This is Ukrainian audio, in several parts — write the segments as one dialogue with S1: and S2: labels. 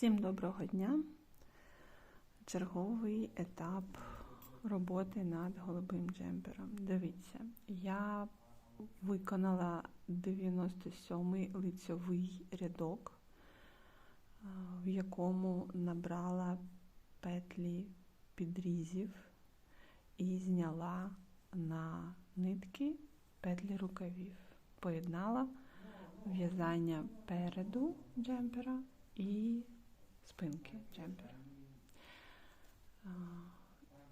S1: Всім доброго дня. Черговий етап роботи над голубим джемпером. Дивіться, я виконала 97-й лицьовий рядок, в якому набрала петлі підрізів і зняла на нитки петлі рукавів. Поєднала в'язання переду джемпера і спинки джемпера.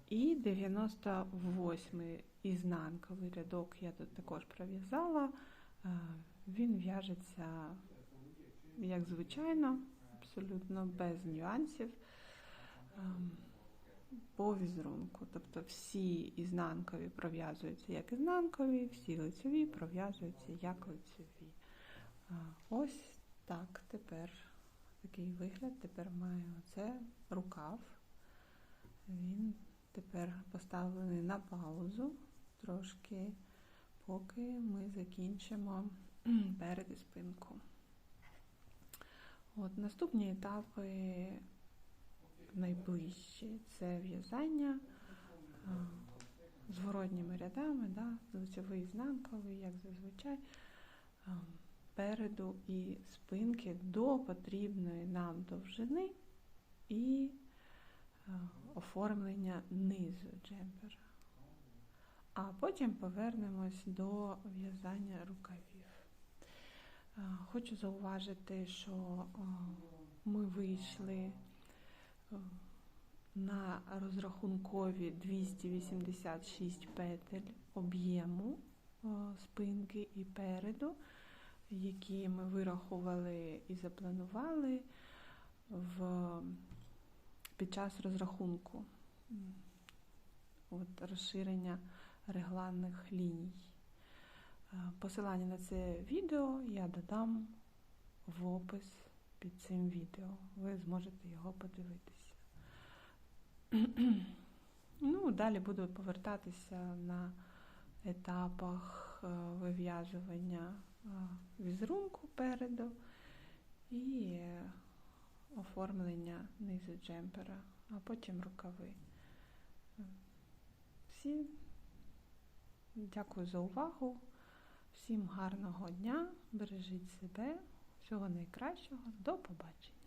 S1: І 98-й ізнанковий рядок я тут також пров'язала. Він в'яжеться, як звичайно, абсолютно без нюансів. По візерунку. Тобто всі ізнанкові пров'язуються як ізнанкові, всі лицеві пров'язуються як лицеві. Ось так тепер такий вигляд. Тепер маю оце рукав. Він тепер поставлений на паузу трошки, поки ми закінчимо перед спинку. От Наступні етапи найближчі це в'язання зворотніми рядами, да, лицевий ізнанковий, як зазвичай, а, переду і спинки до потрібної нам довжини і оформлення низу джемпера. А потім повернемось до в'язання рукавів. Хочу зауважити, що ми вийшли на розрахункові 286 петель об'єму спинки і переду, які ми вирахували і запланували в, під час розрахунку от, розширення регланних ліній. Е, Посилання на це відео я додам в опис під цим відео. Ви зможете його подивитися. Ну, далі буду повертатися на етапах е, вив'язування візерунку переду і е, оформлення низу джемпера, а потім рукави. Всі дякую за увагу. Всім гарного дня, бережіть себе, всього найкращого, до побачення.